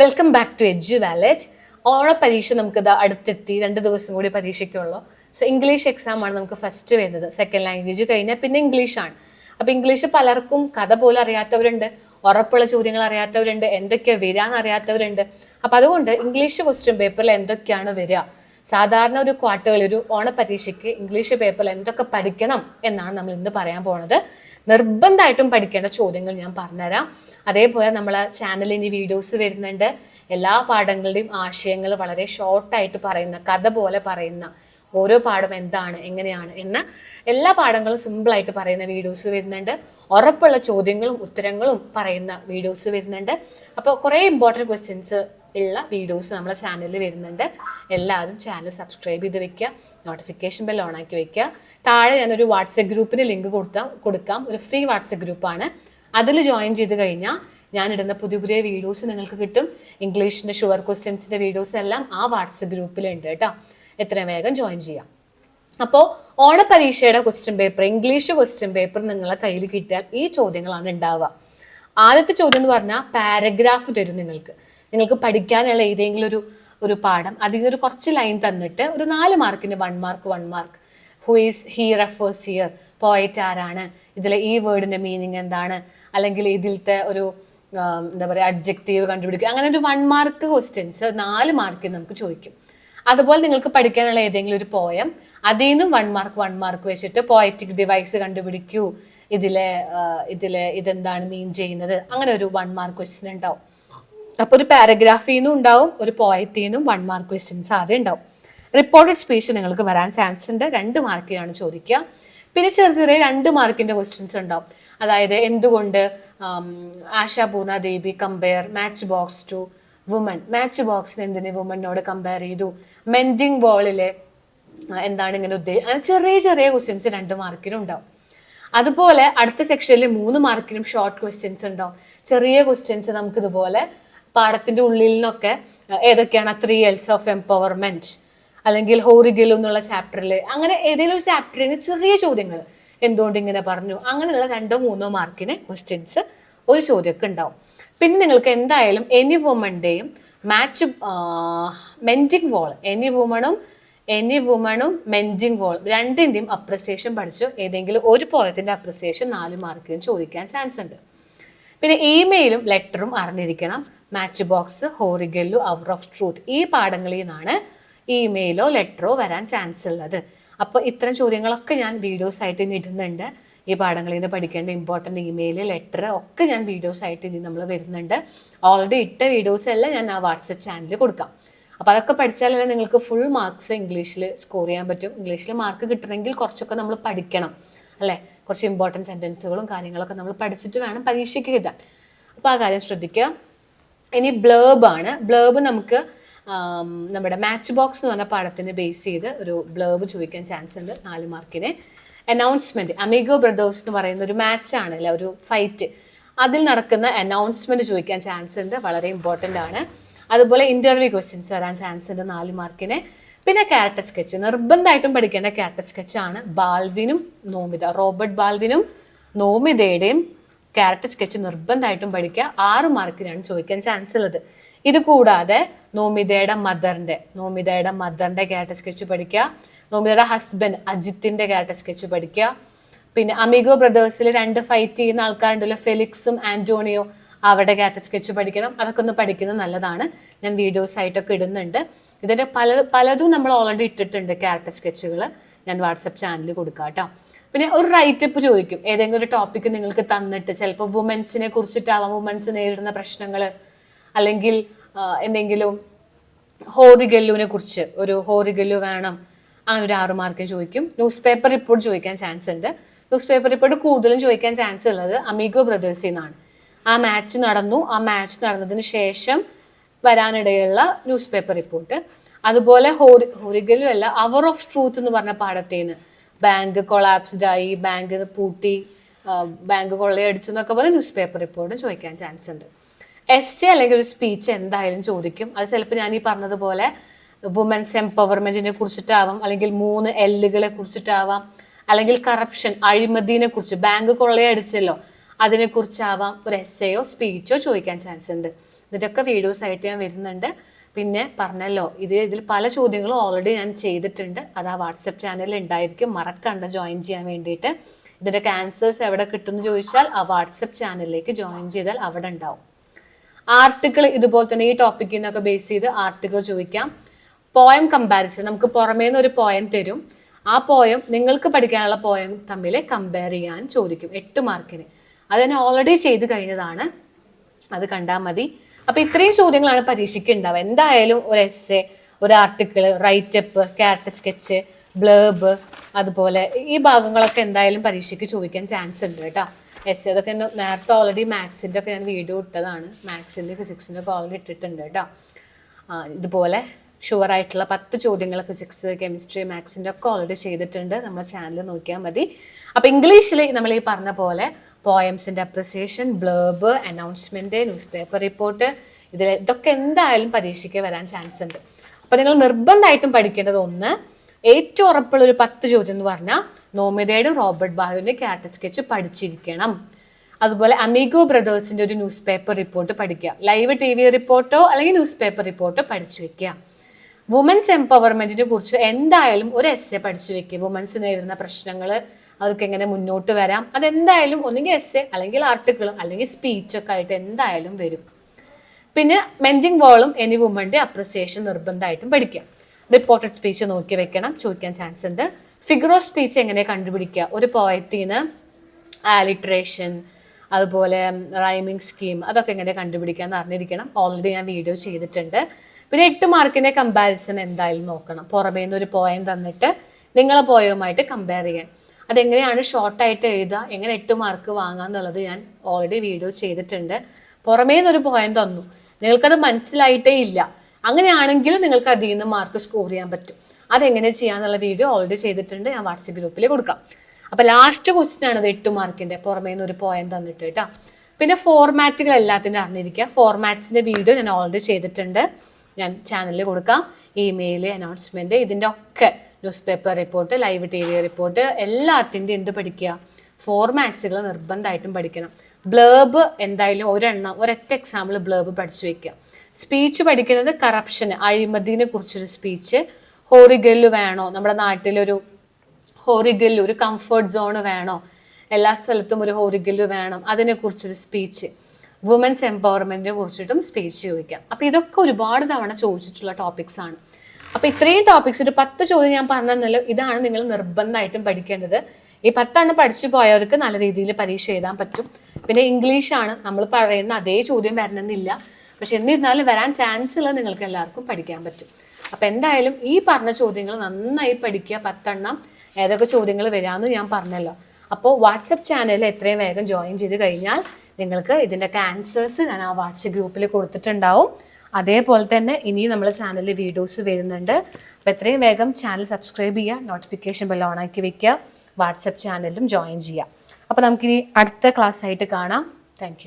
Welcome back to Edu Wallet ഓണപ്പരീക്ഷ നമുക്ക് നമുക്കിത് അടുത്തെത്തി രണ്ട് ദിവസം കൂടി പരീക്ഷയ്ക്കുള്ളൂ. സോ ഇംഗ്ലീഷ് എക്സാം ആണ് നമുക്ക് ഫസ്റ്റ് വരുന്നത്. സെക്കൻഡ് ലാംഗ്വേജ് കഴിഞ്ഞാൽ പിന്നെ ഇംഗ്ലീഷ് ആണ്. അപ്പൊ ഇംഗ്ലീഷ് പലർക്കും കഥ പോലും അറിയാത്തവരുണ്ട് ഉറപ്പുള്ള ചോദ്യങ്ങൾ അറിയാത്തവരുണ്ട് എന്തൊക്കെ വരാൻ അറിയാത്തവരുണ്ട്. അപ്പൊ അതുകൊണ്ട് ഇംഗ്ലീഷ് ക്വസ്റ്റ്യൻ പേപ്പറിൽ എന്തൊക്കെയാണ് വരിക? സാധാരണ ഒരു ക്വാർട്ടുകളിൽ ഒരു ഓണപരീക്ഷയ്ക്ക് ഇംഗ്ലീഷ് പേപ്പറിൽ എന്തൊക്കെ പഠിക്കണം എന്നാണ് നമ്മൾ ഇന്ന് പറയാൻ പോണത്. നിർബന്ധമായിട്ടും പഠിക്കേണ്ട ചോദ്യങ്ങൾ ഞാൻ പറഞ്ഞുതരാം. അതേപോലെ നമ്മളെ ചാനലിൽ ഇനി വീഡിയോസ് വരുന്നുണ്ട്. എല്ലാ പാഠങ്ങളുടെയും ആശയങ്ങൾ വളരെ ഷോർട്ടായിട്ട് പറയുന്ന കഥ പോലെ പറയുന്ന ഓരോ പാഠം എന്താണ് എങ്ങനെയാണ് എന്ന് എല്ലാ പാഠങ്ങളും സിമ്പിളായിട്ട് പറയുന്ന വീഡിയോസ് വരുന്നുണ്ട്. ഉറപ്പുള്ള ചോദ്യങ്ങളും ഉത്തരങ്ങളും പറയുന്ന വീഡിയോസ് വരുന്നുണ്ട്. അപ്പോൾ കുറേ ഇമ്പോർട്ടന്റ് ക്വസ്റ്റ്യൻസ് ഉള്ള വീഡിയോസ് നമ്മളെ ചാനലിൽ വരുന്നുണ്ട്. എല്ലാവരും ചാനൽ സബ്സ്ക്രൈബ് ചെയ്ത് വെക്കുക. നോട്ടിഫിക്കേഷൻ ബെൽ ഓൺ ആക്കി വെക്കുക. താഴെ ഞാനൊരു വാട്സപ്പ് ഗ്രൂപ്പിന് ലിങ്ക് കൊടുത്താൽ കൊടുക്കാം. ഒരു ഫ്രീ വാട്സപ്പ് ഗ്രൂപ്പാണ് അതിൽ ജോയിൻ ചെയ്ത് കഴിഞ്ഞാൽ ഞാൻ ഇടുന്ന പുതിയ പുതിയ വീഡിയോസ് നിങ്ങൾക്ക് കിട്ടും. ഇംഗ്ലീഷിന്റെ ഷുവർ ക്വസ്റ്റ്യൻസിന്റെ വീഡിയോസ് എല്ലാം ആ വാട്സപ്പ് ഗ്രൂപ്പിലുണ്ട് കേട്ടോ. എത്രയും വേഗം ജോയിൻ ചെയ്യാം. അപ്പോൾ ഓണപരീക്ഷയുടെ question paper English question paper നിങ്ങളെ കയ്യിൽ കിട്ടിയാൽ ഈ ചോദ്യങ്ങളാണ് ഉണ്ടാവുക. ആദ്യത്തെ ചോദ്യം എന്ന് പറഞ്ഞാൽ പാരഗ്രാഫ് തരും നിങ്ങൾക്ക്. നിങ്ങൾക്ക് പഠിക്കാനുള്ള ഏതെങ്കിലും ഒരു ഒരു പാഠം. അതിൽ ഒരു കുറച്ച് ലൈൻ തന്നിട്ട് ഒരു നാല് മാർക്കിന് one mark one mark who is he refers here poet ആരാണ്? ഇതിലെ ഈ വേർഡിന്റെ മീനിങ് എന്താണ്? അല്ലെങ്കിൽ ഇതിലത്തെ ഒരു എന്താ പറയുക അഡ്ജക്റ്റീവ് കണ്ടുപിടിക്കുക. അങ്ങനെ ഒരു വൺ മാർക്ക് ക്വസ്റ്റ്യൻസ് നാല് മാർക്കിന് നമുക്ക് ചോദിക്കും. അതുപോലെ നിങ്ങൾക്ക് പഠിക്കാനുള്ള ഏതെങ്കിലും ഒരു പോയം അതിൽ നിന്നും വൺ മാർക്ക് വൺ മാർക്ക് വെച്ചിട്ട് പോയറ്റിക് ഡിവൈസ് കണ്ടുപിടിക്കൂ. ഇതിലെ ഇതിലെ ഇതെന്താണ് മീൻ ചെയ്യുന്നത്? അങ്ങനെ ഒരു വൺ മാർക്ക് ക്വസ്റ്റ്യൻ ഉണ്ടാവും. അപ്പൊ ഒരു പാരഗ്രാഫിൽ നിന്നും ഉണ്ടാവും ഒരു പോയത്തിൽ നിന്നും വൺ മാർക്ക് ക്വസ്റ്റ്യൻസ് ആദ്യം ഉണ്ടാവും. റിപ്പോർട്ടഡ് സ്പീച്ച് നിങ്ങൾക്ക് വരാൻ ചാൻസ് ഉണ്ട്. രണ്ട് മാർക്കിനാണ് ചോദിക്കുക. പിന്നെ ചെറിയ ചെറിയ രണ്ട് മാർക്കിന്റെ ക്വസ്റ്റ്യൻസ് ഉണ്ടാവും. അതായത് എന്തുകൊണ്ട് Ashapurna Asha Devi compare match box to woman match ബോക്സിന് എന്തിന് വുമനോട് കമ്പയർ ചെയ്തു? മെൻഡിങ് വോളിലെ എന്താണ് ഇങ്ങനെ ഉദ്ദേശിച്ചത് അങ്ങനെ ചെറിയ ചെറിയ ക്വസ്റ്റ്യൻസ് രണ്ട് മാർക്കിനും ഉണ്ടാവും. അതുപോലെ അടുത്ത സെക്ഷനിൽ മൂന്ന് മാർക്കിനും ഷോർട്ട് ക്വസ്റ്റ്യൻസ് ഉണ്ടാവും. ചെറിയ ക്വസ്റ്റ്യൻസ് നമുക്ക് ഇതുപോലെ പാഠത്തിന്റെ ഉള്ളിൽ നിന്നൊക്കെ ഏതൊക്കെയാണ് ത്രീ എൽസ് ഓഫ് എംപവർമെന്റ് അല്ലെങ്കിൽ ഹോറിഗിലു എന്നുള്ള ചാപ്റ്ററിൽ അങ്ങനെ ഏതെങ്കിലും ഒരു ചാപ്റ്ററിൽ ചെറിയ ചോദ്യങ്ങൾ എന്തുകൊണ്ട് ഇങ്ങനെ പറഞ്ഞു? അങ്ങനെയുള്ള രണ്ടോ മൂന്നോ മാർക്കിന് ക്വസ്റ്റ്യൻസ് ഒരു ചോദ്യമൊക്കെ ഉണ്ടാവും. പിന്നെ നിങ്ങൾക്ക് എന്തായാലും എനി വുമന്റെയും മാച്ച് മെന്റിംഗ് വോൾ എനി വുമണും എനി വുമണും മെന്റിംഗ് വോൾ രണ്ടിന്റെയും അപ്രിസിയേഷൻ പഠിച്ചു ഏതെങ്കിലും ഒരു പോയത്തിന്റെ അപ്രിസിയേഷൻ നാല് മാർക്കിന് ചോദിക്കാൻ ചാൻസ് ഉണ്ട്. പിന്നെ ഇമെയിലും ലെറ്ററും അറിഞ്ഞിരിക്കണം. Match box Horegallu hour of truth ഈ പാഠങ്ങളിൽ നിന്നാണ് ഇമെയിലോ ലെറ്ററോ വരാൻ ചാൻസ് ഉള്ളത്. അപ്പോൾ ഇത്തരം ചോദ്യങ്ങളൊക്കെ ഞാൻ വീഡിയോസ് ആയിട്ട് ഇടുന്നുണ്ട്. ഈ പാഠങ്ങളിൽ നിന്ന് പഠിക്കേണ്ട ഇമ്പോർട്ടന്റ് ഇമെയിൽ ലെറ്റർ ഒക്കെ ഞാൻ വീഡിയോസ് ആയിട്ട് ഇനി നമ്മൾ വരുന്നുണ്ട്. ഓൾറെഡി ഇട്ട വീഡിയോസ് എല്ലാം ഞാൻ ആ വാട്സപ്പ് ചാനലിൽ കൊടുക്കാം. അപ്പോൾ അതൊക്കെ പഠിച്ചാലല്ലേ നിങ്ങൾക്ക് ഫുൾ മാർക്സ് ഇംഗ്ലീഷിൽ സ്കോർ ചെയ്യാൻ പറ്റും. ഇംഗ്ലീഷിൽ മാർക്ക് കിട്ടണമെങ്കിൽ കുറച്ചൊക്കെ നമ്മൾ പഠിക്കണം. അല്ലേ? കുറച്ച് ഇമ്പോർട്ടന്റ് സെന്റൻസുകളും കാര്യങ്ങളൊക്കെ നമ്മൾ പഠിച്ചിട്ട് വേണം പരീക്ഷയ്ക്ക് എഴുതാൻ അപ്പോൾ ആ കാര്യം ശ്രദ്ധിക്കുക. ഇനി ബ്ലേബ് ആണ്. ബ്ലേബ് നമുക്ക് നമ്മുടെ മാച്ച് ബോക്സ് എന്ന് പറഞ്ഞ പാഠത്തിന് ബേസ് ചെയ്ത് ഒരു ബ്ലേബ് ചോദിക്കാൻ ചാൻസ് ഉണ്ട്. നാല് മാർക്കിന് അനൗൺസ്മെന്റ് അമിഗോ ബ്രദേഴ്സ് എന്ന് പറയുന്ന ഒരു മാച്ച് ആണ് അല്ലെ? ഒരു ഫൈറ്റ് അതിൽ നടക്കുന്ന അനൗൺസ്മെന്റ് ചോദിക്കാൻ ചാൻസ് ഉണ്ട്. വളരെ ഇമ്പോർട്ടന്റ് ആണ്. അതുപോലെ ഇന്റർവ്യൂ ക്വസ്റ്റ്യൻസ് വരാൻ ചാൻസ് ഉണ്ട് നാല് മാർക്കിന് പിന്നെ ക്യാരക്ടർ സ്കെച്ച് നിർബന്ധമായിട്ടും പഠിക്കേണ്ട ക്യാരക്ടർ സ്കെച്ച് ആണ് ബാൽവിനും നോമിത. റോബർട്ട് ബാൽവിനും നോമിതയുടെയും ക്യാരക്ടർ സ്കെച്ച് നിർബന്ധമായിട്ടും പഠിക്കുക. ആറ് മാർക്കിനാണ് ചോദിക്കാൻ ചാൻസ് ഉള്ളത്. ഇത് കൂടാതെ നോമിതയുടെ മദറിന്റെ നോമിതയുടെ മദറിന്റെ ക്യാരക്ടർ സ്കെച്ച് പഠിക്കുക. നോമിതയുടെ ഹസ്ബൻഡ് അജിത്തിന്റെ ക്യാരക്ടർ സ്കെച്ച് പഠിക്കുക. പിന്നെ അമിഗോ ബ്രദേഴ്സിൽ രണ്ട് ഫൈറ്റ് ചെയ്യുന്ന ആൾക്കാരുണ്ടല്ലോ ഫെലിക്സും ആന്റോണിയോ അവരുടെ ക്യാരക്ടർ സ്കെച്ച് പഠിക്കണം. അതൊക്കെ ഒന്ന് പഠിക്കുന്നത് നല്ലതാണ്. ഞാൻ വീഡിയോസ് ആയിട്ടൊക്കെ ഇടുന്നുണ്ട്. ഇതിന്റെ പല പലതും നമ്മൾ ഓൾറെഡി ഇട്ടിട്ടുണ്ട് ക്യാരക്ടർ സ്കെച്ചുകൾ ഞാൻ വാട്സപ്പ് ചാനലിൽ കൊടുക്കാം കേട്ടോ. പിന്നെ ഒരു റൈറ്റപ്പ് ചോദിക്കും. ഏതെങ്കിലും ഒരു ടോപ്പിക്ക് നിങ്ങൾക്ക് തന്നിട്ട് ചിലപ്പോൾ വുമൻസിനെ കുറിച്ചിട്ടാവാം വുമൻസ് നേരിടുന്ന പ്രശ്നങ്ങൾ അല്ലെങ്കിൽ എന്തെങ്കിലും ഹോറിഗല്ലുവിനെ കുറിച്ച് ഒരു ഹോറിഗല്ലു വേണം. അങ്ങനെ ഒരു ആറ് മാർക്ക് ചോദിക്കും. ന്യൂസ് പേപ്പർ റിപ്പോർട്ട് ചോദിക്കാൻ ചാൻസ് ഉണ്ട്. ന്യൂസ് പേപ്പർ റിപ്പോർട്ട് കൂടുതലും ചോദിക്കാൻ ചാൻസ് ഉള്ളത് അമീഗോ ബ്രദേഴ്സിൽ നിന്നാണ് ആ മാച്ച് നടന്നു. ആ മാച്ച് നടന്നതിന് ശേഷം വരാനിടയുള്ള ന്യൂസ് പേപ്പർ റിപ്പോർട്ട് അതുപോലെ ഹോറി ഹോറിഗലും അല്ല അവർ ഓഫ് ട്രൂത്ത് എന്ന് പറഞ്ഞ പാടത്തേന്ന്. ബാങ്ക് കൊളാപ്സ്ഡ് ആയി. ബാങ്ക് പൂട്ടി. ബാങ്ക് കൊള്ളയടിച്ചു എന്നൊക്കെ പറഞ്ഞ് ന്യൂസ് പേപ്പർ റിപ്പോർട്ടും ചോദിക്കാൻ ചാൻസ് ഉണ്ട്. എസ് എ അല്ലെങ്കിൽ ഒരു സ്പീച്ച് എന്തായാലും ചോദിക്കും. അത് ചിലപ്പോൾ ഞാൻ ഈ പറഞ്ഞതുപോലെ വുമൻസ് എംപവർമെന്റിനെ കുറിച്ചിട്ടാവാം അല്ലെങ്കിൽ മൂന്ന് എല്ലുകളെ കുറിച്ചിട്ടാവാം അല്ലെങ്കിൽ കറപ്ഷൻ അഴിമതിനെ കുറിച്ച്. ബാങ്ക് കൊള്ളയടിച്ചല്ലോ. അതിനെ കുറിച്ചാവാം ഒരു എസ് എയോ സ്പീച്ചോ ചോദിക്കാൻ ചാൻസ് ഉണ്ട്. ഇതിന്റെയൊക്കെ വീഡിയോസ് ആയിട്ട് ഞാൻ വരുന്നുണ്ട്. പിന്നെ പറഞ്ഞല്ലോ ഇത് ഇതിൽ പല ചോദ്യങ്ങളും ഓൾറെഡി ഞാൻ ചെയ്തിട്ടുണ്ട്. അത് ആ വാട്സപ്പ് ചാനലിൽ ഉണ്ടായിരിക്കും. മറക്കണ്ട ജോയിൻ ചെയ്യാൻ വേണ്ടിയിട്ട്. ഇതിന്റെ ആൻസേഴ്സ് എവിടെ കിട്ടുമെന്ന് ചോദിച്ചാൽ ആ വാട്സപ്പ് ചാനലിലേക്ക് ജോയിൻ ചെയ്താൽ അവിടെ ഉണ്ടാവും. ആർട്ടിക്കിൾ ഇതുപോലെ തന്നെ ഈ ടോപ്പിക്കിൽ നിന്നൊക്കെ ബേസ് ചെയ്ത് ആർട്ടിക്കിൾ ചോദിക്കാം. പോയം കമ്പാരിസൺ നമുക്ക് പുറമേ നിന്ന് ഒരു പോയം തരും. ആ പോയം നിങ്ങൾക്ക് പഠിക്കാനുള്ള പോയം തമ്മിൽ കമ്പയർ ചെയ്യാൻ ചോദിക്കും. എട്ട് മാർക്കിന് അത് തന്നെ ഓൾറെഡി ചെയ്ത് കഴിഞ്ഞതാണ്. അത് കണ്ടാൽ മതി. അപ്പൊ ഇത്രയും ചോദ്യങ്ങളാണ് പരീക്ഷയ്ക്ക് ഉണ്ടാവുക എന്തായാലും ഒരു എസ് ഒരു article write up character sketch blurb അതുപോലെ ഈ ഭാഗങ്ങളൊക്കെ എന്തായാലും പരീക്ഷയ്ക്ക് ചോദിക്കാൻ ചാൻസ് ഉണ്ട് കേട്ടോ. എസ് അതൊക്കെ നേരത്തെ ഓൾറെഡി മാത്സിന്റെ ഒക്കെ ഞാൻ വീഡിയോ ഇട്ടതാണ്. മാത്സിന്റെ ഫിസിക്സിന്റെ ഒക്കെ ഓൾറെഡി ഇട്ടിട്ടുണ്ട് കേട്ടോ. ഇതുപോലെ ഷുവർ ആയിട്ടുള്ള പത്ത് ചോദ്യങ്ങൾ ഫിസിക്സ് കെമിസ്ട്രി മാത്സിന്റെ ഒക്കെ ഓൾറെഡി ചെയ്തിട്ടുണ്ട്. നമ്മുടെ ചാനൽ നോക്കിയാൽ മതി. അപ്പോൾ ഇംഗ്ലീഷിൽ നമ്മൾ ഈ പറഞ്ഞ പോലെ പോയംസിന്റെ appreciation blurb announcement newspaper report ഇതിൽ ഇതൊക്കെ എന്തായാലും പരീക്ഷയ്ക്ക് വരാൻ ചാൻസ് ഉണ്ട്. അപ്പോൾ നിങ്ങൾ നിർബന്ധമായിട്ടും പഠിക്കേണ്ടത് ഒന്ന് ഏറ്റവും ഉറപ്പുള്ള ഒരു പത്ത് ചോദ്യം എന്ന് പറഞ്ഞാൽ നോമിതയുടെ റോബർട്ട് ബാഹുവിന്റെ ക്യാരക്ടർ സ്കെച്ച് പഠിച്ചിരിക്കണം. അതുപോലെ അമീഗോ ബ്രദേഴ്സിന്റെ ഒരു ന്യൂസ് പേപ്പർ റിപ്പോർട്ട് പഠിക്കുക. ലൈവ് ടി വി റിപ്പോർട്ടോ അല്ലെങ്കിൽ ന്യൂസ് പേപ്പർ റിപ്പോർട്ടോ പഠിച്ചു വെക്കുക. വുമൻസ് എംപവർമെന്റിനെ കുറിച്ച് എന്തായാലും ഒരു എസ് എ പഠിച്ചു വെക്കുക. വുമൻസ് നേരിടുന്ന പ്രശ്നങ്ങൾ അവർക്ക് എങ്ങനെ മുന്നോട്ട് വരാം. അതെന്തായാലും ഒന്നുകിൽ എസ് അല്ലെങ്കിൽ ആർട്ടിക്കിളും അല്ലെങ്കിൽ സ്പീച്ചൊക്കെ ആയിട്ട് എന്തായാലും വരും. പിന്നെ മെന്റിംഗ് വോളും എനി വുമന്റെ അപ്രിസിയേഷൻ നിർബന്ധമായിട്ടും പഠിക്കാം റിപ്പോർട്ടഡ് സ്പീച്ച് നോക്കി വെക്കണം ചോദിക്കാൻ ചാൻസ് ഉണ്ട്. ഫിഗർ ഓഫ് സ്പീച്ച് എങ്ങനെ കണ്ടുപിടിക്കുക? ഒരു പോയത്തിന് ആലിട്രേഷൻ അതുപോലെ റൈമിംഗ് സ്കീം അതൊക്കെ എങ്ങനെ കണ്ടുപിടിക്കാന്ന് അറിഞ്ഞിരിക്കണം. ഓൾറെഡി ഞാൻ വീഡിയോ ചെയ്തിട്ടുണ്ട്. പിന്നെ എട്ട് മാർക്കിന്റെ കമ്പാരിസൺ എന്തായാലും നോക്കണം. പുറമേ നിന്ന് ഒരു പോയം തന്നിട്ട് നിങ്ങളെ പോയവുമായിട്ട് കമ്പയർ ചെയ്യാൻ. അതെങ്ങനെയാണ് ഷോർട്ടായിട്ട് എഴുതുക? എങ്ങനെ എട്ട് മാർക്ക് വാങ്ങാന്നുള്ളത് ഞാൻ ഓൾറെഡി വീഡിയോ ചെയ്തിട്ടുണ്ട്. പുറമേ നിന്നൊരു പോയം തന്നു. നിങ്ങൾക്കത് മനസ്സിലായിട്ടേ ഇല്ല. അങ്ങനെയാണെങ്കിൽ നിങ്ങൾക്ക് അതിൽ നിന്ന് മാർക്ക് സ്കോർ ചെയ്യാൻ പറ്റും. അതെങ്ങനെ ചെയ്യാന്നുള്ള വീഡിയോ ഓൾറെഡി ചെയ്തിട്ടുണ്ട്. ഞാൻ വാട്സപ്പ് ഗ്രൂപ്പിൽ കൊടുക്കാം. അപ്പൊ ലാസ്റ്റ് ക്വസ്റ്റ്യൻ ആണ് ഇത് എട്ട് മാർക്കിന്റെ പുറമേ നിന്ന് ഒരു പോയം തന്നിട്ട് കേട്ടോ. പിന്നെ ഫോർമാറ്റുകൾ എല്ലാത്തിനും അറിഞ്ഞിരിക്കുക. ഫോർമാറ്റ്സിന്റെ വീഡിയോ ഞാൻ ഓൾറെഡി ചെയ്തിട്ടുണ്ട്. ഞാൻ ചാനലിൽ കൊടുക്കാം. ഇമെയിൽ അനൗൺസ്മെന്റ് ഇതിന്റെ ഒക്കെ newspaper report live T V report എല്ലാത്തിന്റെ എന്ത് പഠിക്കുക? ഫോർമാറ്റ്സുകൾ നിർബന്ധമായിട്ടും പഠിക്കണം. ബ്ലേബ് എന്തായാലും ഒരെണ്ണം ഒരൊറ്റ എക്സാമ്പിൾ ബ്ലേബ് പഠിച്ചു വെക്കുക. സ്പീച്ച് പഠിക്കുന്നത് കറപ്ഷൻ അഴിമതിനെ കുറിച്ചൊരു സ്പീച്ച് ഹോറിഗൽ വേണോ? നമ്മുടെ നാട്ടിലൊരു ഹോറിഗൽ ഒരു കംഫർട്ട് സോൺ വേണോ? എല്ലാ സ്ഥലത്തും ഒരു ഹോറിഗൽ വേണം. അതിനെക്കുറിച്ചൊരു സ്പീച്ച് വുമൻസ് എംപവർമെന്റിനെ കുറിച്ചിട്ടും സ്പീച്ച് ചോദിക്കാം അപ്പോൾ ഇതൊക്കെ ഒരുപാട് തവണ ചോദിച്ചിട്ടുള്ള ടോപ്പിക്സ് ആണ്. അപ്പൊ ഇത്രയും ടോപ്പിക്സ് ഒരു പത്ത് ചോദ്യം ഞാൻ പറഞ്ഞല്ലോ ഇതാണ് നിങ്ങൾ നിർബന്ധമായിട്ടും പഠിക്കേണ്ടത്. ഈ പത്തെണ്ണം പഠിച്ചു പോയവർക്ക് നല്ല രീതിയിൽ പരീക്ഷ എഴുതാൻ പറ്റും. പിന്നെ ഇംഗ്ലീഷ് ആണ് നമ്മൾ പറയുന്ന അതേ ചോദ്യം വരണമെന്നില്ല. പക്ഷെ എന്നിരുന്നാലും വരാൻ ചാൻസ് ഉള്ളത് നിങ്ങൾക്ക് എല്ലാവർക്കും പഠിക്കാൻ പറ്റും. അപ്പൊ എന്തായാലും ഈ പറഞ്ഞ ചോദ്യങ്ങൾ നന്നായി പഠിക്കുക പത്തെണ്ണം ഏതൊക്കെ ചോദ്യങ്ങൾ വരാമെന്ന് ഞാൻ പറഞ്ഞല്ലോ. അപ്പോൾ വാട്സപ്പ് ചാനലിൽ എത്രയും വേഗം ജോയിൻ ചെയ്ത് കഴിഞ്ഞാൽ നിങ്ങൾക്ക് ഇതിന്റെയൊക്കെ ആൻസേഴ്സ് ഞാൻ ആ വാട്സപ്പ് ഗ്രൂപ്പിൽ കൊടുത്തിട്ടുണ്ടാവും. അതേപോലെ തന്നെ ഇനി നമ്മുടെ ചാനലിൽ വീഡിയോസ് വരുന്നുണ്ട്. അപ്പോൾ എത്രയും വേഗം ചാനൽ സബ്സ്ക്രൈബ് ചെയ്യുക നോട്ടിഫിക്കേഷൻ ബെൽ ഓൺ ആക്കി വെക്കുക വാട്സപ്പ് ചാനലിലും ജോയിൻ ചെയ്യുക. അപ്പോൾ നമുക്കിനി അടുത്ത ക്ലാസ് ആയിട്ട് കാണാം. താങ്ക്